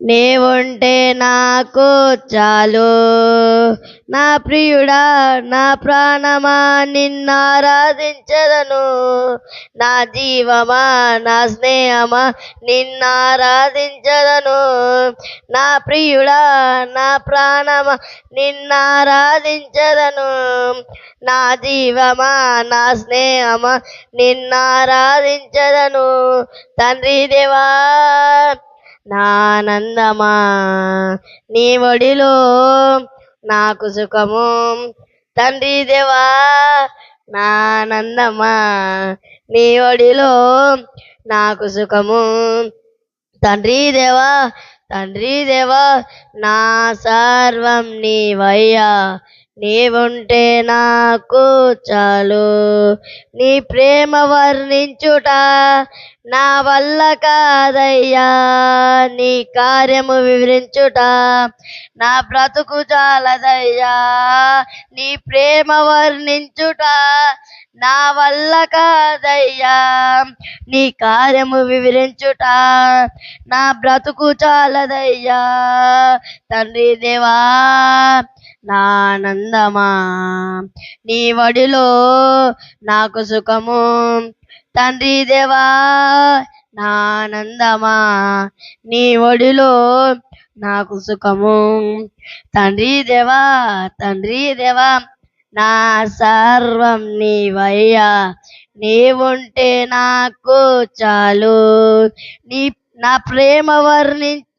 నీవుంటే నాకు చాలు. నా ప్రియుడా నా ప్రాణమా నిన్నారాధించదను నా జీవమా నా స్నేహమా నిన్నారాధించదను నా ప్రియుడా నా ప్రాణమా నిన్నారాధించదను నా జీవమా నా స్నేహమా నిన్నారాధించదను తండ్రి దేవా నానందమా? నీ ఒడిలో నాకు సుఖము. తండ్రి దేవా నానందమా? నీ ఒడిలో నాకు సుఖము. తండ్రి దేవా తండ్రి దేవా నా సర్వం నీవయ్యా. నీవుంటే నాకు చాలు. నీ ప్రేమ వర్ణించుట నా వల్ల కాదయ్యా. నీ కార్యము వివరించుట నా బ్రతుకు చాలదయ్యా. నీ ప్రేమ వర్ణించుట నా వల్ల కాదయ్యా. నీ కార్యము వివరించుట నా బ్రతుకు చాలదయ్యా. తండ్రి దేవా నానందమా? నీ వడిలో నాకు సుఖము. తండ్రి దేవా నానందమా? నీ ఒడిలో నాకు సుఖము. తండ్రి దేవా తండ్రి దేవా నా సర్వం నీవయ్యా. నీవుంటే నాకు చాలు. నీ నా ప్రేమ వర్ణించ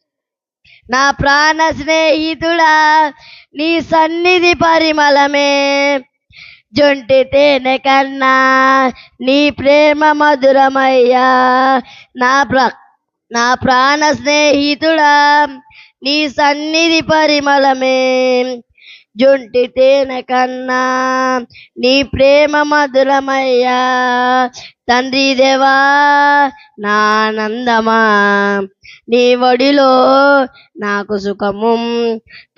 నా ప్రాణ స్నేహితుడా నీ సన్నిధి పరిమళమే. జొంటి తేనె కన్నా నీ ప్రేమ మధురమయ్యా. నా ప్ర నా ప్రాణ స్నేహితుడా నీ సన్నిధి పరిమళమే. జొంటి తేనె కన్నా నీ ప్రేమ మధురమయ్యా. తండ్రి దేవా నా ఆనందమా నీ ఒడిలో నాకు సుఖము.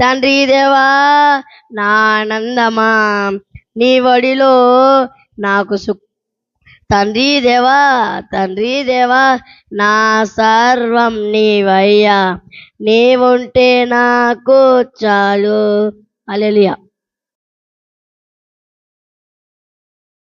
తండ్రి దేవా నా ఆనందమా నీ ఒడిలో నాకు సు తండ్రి దేవా తండ్రి దేవా నా సర్వం నీవయ్యా. నీవుంటే నాకు చాలు. అలెలియా